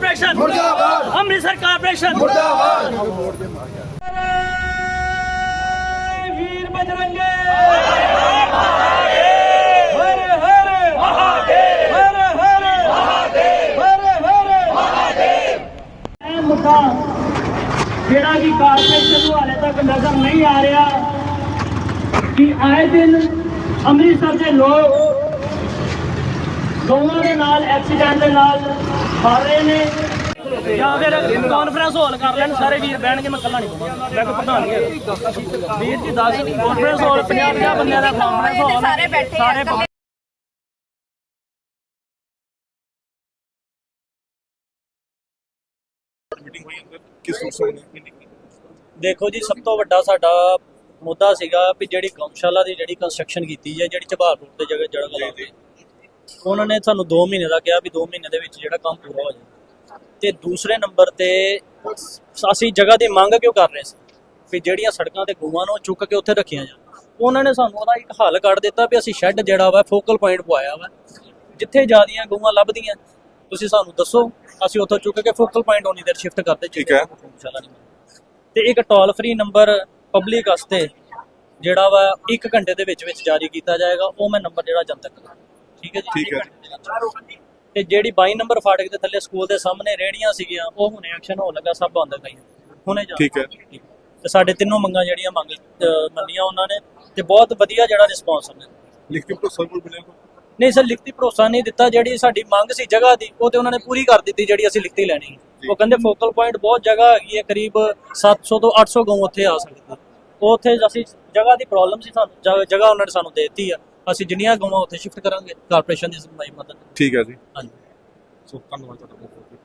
Corporation ਮੁਰਦਾਬਾਦ Amritsar corporation ਮੁਰਦਾਬਾਦ ਵੀਰ ਬਜਰੰਗੇ ਹਰ ਹਰ ਮਹਾਦੇਵ ਹਰ ਹਰ ਮਹਾਦੇਵ ਹਰ ਹਰ ਮਹਾਦੇਵ ਇਹ ਮੁੱਦਾ ਜਿਹੜਾ ਕਿ ਕਾਰਪੋਰੇਸ਼ਨ ਨੂੰ ਹਾਲੇ ਤੱਕ ਨਜ਼ਰ ਨਹੀਂ ਆ ਰਿਹਾ ਕਿ ਆਏ ਦਿਨ ਅੰਮ੍ਰਿਤਸਰ ਦੇ ਲੋਕ ਗਊਆਂ ਦੇ ਨਾਲ ਐਕਸੀਡੈਂਟ ਦੇ ਨਾਲ ਮਰ ਰਹੇ ਨੇ। ਜਾਂ ਫਿਰ ਕਾਨਫਰੰਸ ਹਾਲ ਕਰ ਲੈਣ ਸਾਰੇ ਵੀਰ ਬਹਿਣਗੇ ਮੈਂ ਇਕੱਲਾ ਨਹੀਂ ਬਹਿਣਾ। ਮੈਂ ਕੋਈ ਪ੍ਰਧਾਨ ਨਹੀਂ ਹੈਗਾ। ਵੀਰ ਜੀ 10 ਕਾਨਫਰੰਸ ਹਾਲ 50 50 ਬੰਦਿਆਂ ਦਾ ਕਾਨਫਰੰਸ ਹਾਲ ਸਾਰੇ ਬੈਠੇ ਆ, ਸਾਰੇ ਸਾਰੇ ਮੀਟਿੰਗ ਹੋਈ ਅੰਦਰ ਕਿਸ ਮਕਸਦ ਨਾਲ ਮੀਟਿੰਗ ਦੇਖੋ ਜੀ ਸਭ ਤੋਂ ਵੱਡਾ ਸਾਡਾ ਮੁੱਦਾ ਸੀਗਾ ਵੀ ਜਿਹੜੀ ਗਊਸ਼ਾਲਾ ਦੀ ਜਿਹੜੀ ਕੰਸਟਰਕਸ਼ਨ ਕੀਤੀ ਹੈ ਜਿਹੜੀ ਝਬਾਲ ਰੋਡ ਤੇ ਜਗ੍ਹਾ ਜਗ੍ਹਾ ਲਾਉਂਦੇ। ਉਹਨਾਂ ਨੇ ਸਾਨੂੰ 2 ਮਹੀਨੇ ਦਾ ਕਿਹਾ ਵੀ 2 ਮਹੀਨੇ ਦੇ ਵਿੱਚ ਜਿਹੜਾ ਕੰਮ ਪੂਰਾ ਹੋ ਜਾਏ। ਤੇ ਦੂਸਰੇ ਨੰਬਰ ਤੇ ਅਸੀਂ ਜਗ੍ਹਾ ਦੀ ਮੰਗ ਕਿਉਂ ਕਰ ਰਹੇ ਸੀ? ਵੀ ਜਿਹੜੀਆਂ ਸੜਕਾਂ ਤੇ ਗਊਆਂ ਨੂੰ ਚੁੱਕ ਕੇ ਉੱਥੇ ਰੱਖੀਆਂ ਜਾਣ। ਉਹਨਾਂ ਨੇ ਸਾਨੂੰ ਉਹਦਾ ਇੱਕ ਹੱਲ ਕੱਢ ਦਿੱਤਾ ਵੀ ਅਸੀਂ ਸ਼ੈੱਡ ਜਿਹੜਾ ਵਾ ਫੋਕਲ ਪੁਆਇੰਟ ਪਵਾਇਆ ਵਾ। ਜਿੱਥੇ ਜਿਆਦੀਆਂ ਗਊਆਂ ਲੱਭਦੀਆਂ ਤੁਸੀਂ ਸਾਨੂੰ ਦੱਸੋ ਅਸੀਂ ਉੱਥੋਂ ਚੁੱਕ ਕੇ ਫੋਕਲ ਪੁਆਇੰਟ ਹੋਣੀ ਦੇਰ ਸ਼ਿਫਟ ਕਰਦੇ ਠੀਕ ਹੈ। ਤੇ ਇੱਕ ਟੋਲ ਫ੍ਰੀ ਨੰਬਰ ਪਬਲਿਕ ਵਾਸਤੇ ਜਿਹੜਾ ਵਾ 1 ਘੰਟੇ ਦੇ ਵਿੱਚ ਵਿੱਚ ਜਾਰੀ ਕੀਤਾ ਜਾਏਗਾ ਉਹ ਮੈਂ ਨੰਬਰ ਜਿਹੜਾ ਜਨਤਕ ਠੀਕ ਹੈ ਜੀ ਠੀਕ ਹੈ। ਤੇ ਜਿਹੜੀ 22 ਨੰਬਰ ਫਾਟਕ ਦੇ ਥੱਲੇ ਸਕੂਲ ਦੇ ਸਾਹਮਣੇ ਰੇੜੀਆਂ ਸੀਗੀਆਂ ਉਹ ਹੁਣੇ ਐਕਸ਼ਨ ਹੋਣ ਲੱਗਾ ਸਭ ਬੰਦ ਗਈਆਂ ਹੁਣੇ ਜਾ ਠੀਕ ਹੈ। ਤੇ ਸਾਡੇ ਤਿੰਨੋਂ ਮੰਗਾਂ ਜਿਹੜੀਆਂ ਮੰਗ ਮੰਨੀਆਂ ਉਹਨਾਂ ਨੇ ਤੇ ਬਹੁਤ ਵਧੀਆ ਜਿਹੜਾ ਰਿਸਪੌਂਸ ਉਹਨੇ ਲਿਖਤੀ ਤੋਂ ਸਰਵਰ ਮਿਲਿਆ? ਨਹੀਂ ਸਰ ਲਿਖਤੀ ਭਰੋਸਾ ਨਹੀਂ ਦਿੱਤਾ ਜਿਹੜੀ ਸਾਡੀ ਮੰਗ ਸੀ ਜਗ੍ਹਾ ਦੀ ਉਹ ਤੇ ਉਹਨਾਂ ਨੇ ਪੂਰੀ ਕਰ ਦਿੱਤੀ ਜਿਹੜੀ ਅਸੀਂ ਲਿਖਤੀ ਲੈਣੀ। ਉਹ ਕਹਿੰਦੇ ਫੋਕਲ ਪੁਆਇੰਟ ਬਹੁਤ ਜਗ੍ਹਾ ਹੈਗੀ ਹੈ ਕਰੀਬ 700 ਤੋਂ 800 ਗਊ ਉੱਥੇ ਆ ਸਕਦੀ ਉਹ ਉੱਥੇ ਅਸੀਂ ਜਗ੍ਹਾ ਦੀ ਪ੍ਰੋਬਲਮ ਸੀ ਸਾਨੂੰ ਜਗ੍ਹਾ- ਜਗ੍ਹਾ ਉਹਨਾਂ ਨੇ ਸਾਨੂੰ ਦੇ ਦਿੱਤੀ ਆ ਅਸੀਂ ਜਿੰਨੀਆਂ ਗਊਆਂ ਉੱਥੇ ਸ਼ਿਫਟ ਕਰਾਂਗੇ ਕਾਰਪੋਰੇਸ਼ਨ ਦੀ ਮਦਦ ਠੀਕ ਹੈ ਜੀ। ਹਾਂਜੀ। ਸੋ ਧੰਨਵਾਦ ਤੁਹਾਡਾ ਬਹੁਤ ਬਹੁਤ।